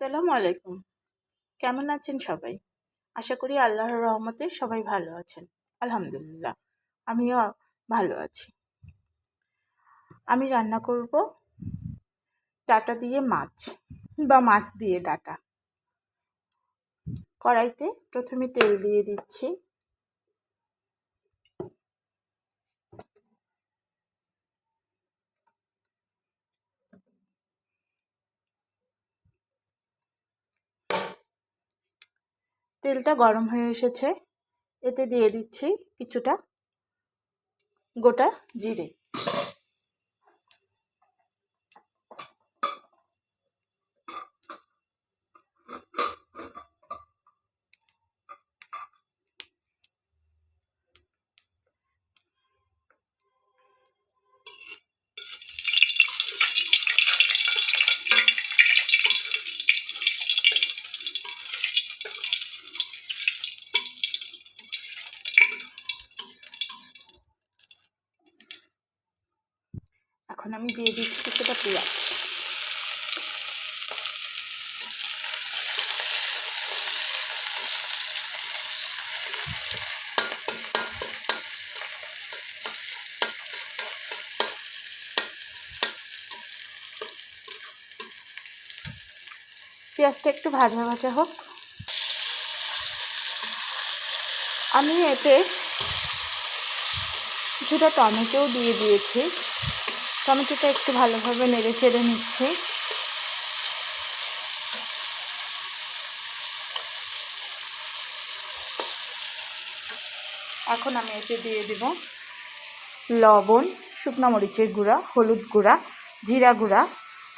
সালামু আলাইকুম। কেমন আছেন সবাই? আশা করি আল্লাহর রহমতে সবাই ভালো আছেন। আলহামদুলিল্লাহ, আমিও ভালো আছি। আমি রান্না করব ডাটা দিয়ে মাছ বা মাছ দিয়ে ডাটা। কড়াইতে প্রথমে তেল দিয়ে দিচ্ছি। তেলটা গরম হয়ে এসেছে। এতে দিয়ে দিচ্ছি কিছুটা গোটা জিরে। এখন আমি দিয়ে দিচ্ছি কিছুটা পেঁয়াজ। পেঁয়াজটা একটু ভাজা ভাজা হোক। আমি এতে কিছুটা টমেটোও দিয়ে দিয়েছি। টমেটোটা একটু ভালোভাবে নেড়ে চেড়ে নিচ্ছি। এখন আমি এতে দিয়ে দেব লবণ, শুকনো মরিচের গুঁড়া, হলুদ গুঁড়া, জিরা গুঁড়া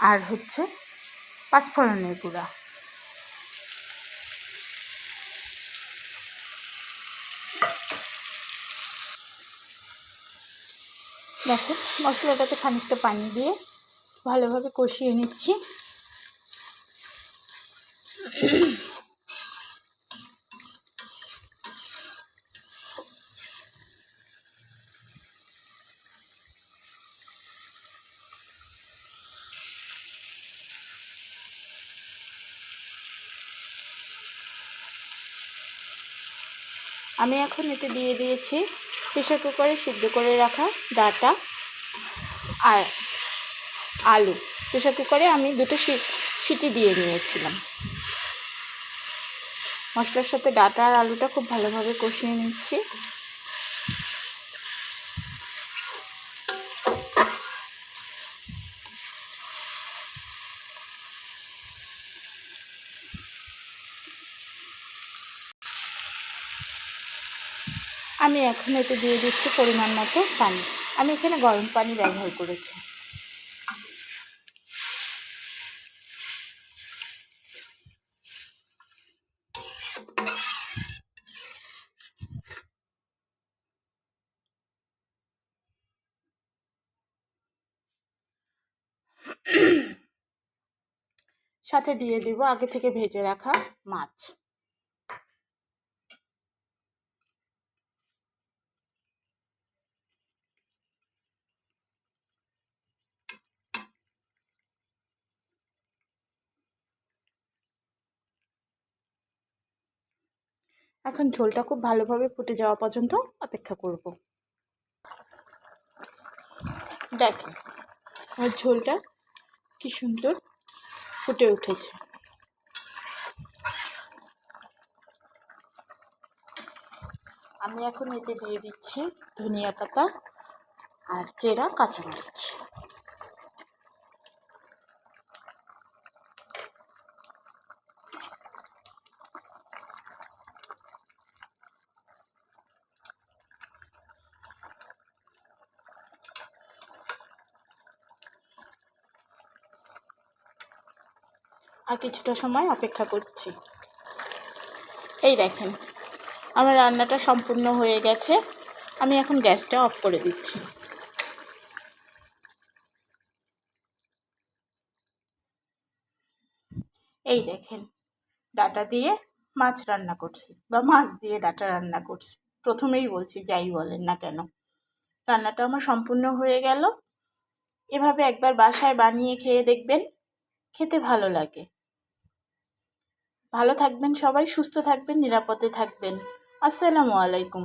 আর হচ্ছে পাঁচফোড়নের গুঁড়া। দেখো মশলাটাতে খানিকটা পানি দিয়ে ভালোভাবে কষিয়ে নিচ্ছি। আমি এখন এতে দিয়ে দিয়েছি প্রেশার কুকারে সিদ্ধ করে রাখা ডাটা আর আলু। প্রেশার কুকারে আমি দুটো সিটি দিয়ে নিয়েছিলাম। মশলার সাথে ডাটা আর আলুটা খুব ভালোভাবে কষিয়ে নিচ্ছি। আমি এখন এতে দিয়ে দিচ্ছি পরিমাণ মতো পানি। আমি এখানে গরম পানি ব্যবহার করেছি। সাথে দিয়ে দিব আগে থেকে ভেজে রাখা মাছ। এখন ঝোলটা খুব ভালোভাবে ফুটে যাওয়া পর্যন্ত অপেক্ষা করব। দেখেন আমার ঝোলটা কি সুন্দর ফুটে উঠেছে। আমি এখন এতে দিয়ে দিচ্ছি ধনিয়া পাতা আর চেরা কাঁচামরিচ। আর কিছুটা সময় অপেক্ষা করছি। এই দেখেন আমার রান্নাটা সম্পূর্ণ হয়ে গেছে। আমি এখন গ্যাসটা অফ করে দিচ্ছি। এই দেখেন ডাটা দিয়ে মাছ রান্না করছি বা মাছ দিয়ে ডাটা রান্না করছি। প্রথমেই বলছি যাই বলেন না কেন। রান্নাটা আমার সম্পূর্ণ হয়ে গেল। এভাবে একবার বাসায় বানিয়ে খেয়ে দেখবেন খেতে ভালো লাগে। ভালো থাকবেন সবাই সুস্থ থাকবেন নিরাপদে থাকবেন। আসসালামু আলাইকুম।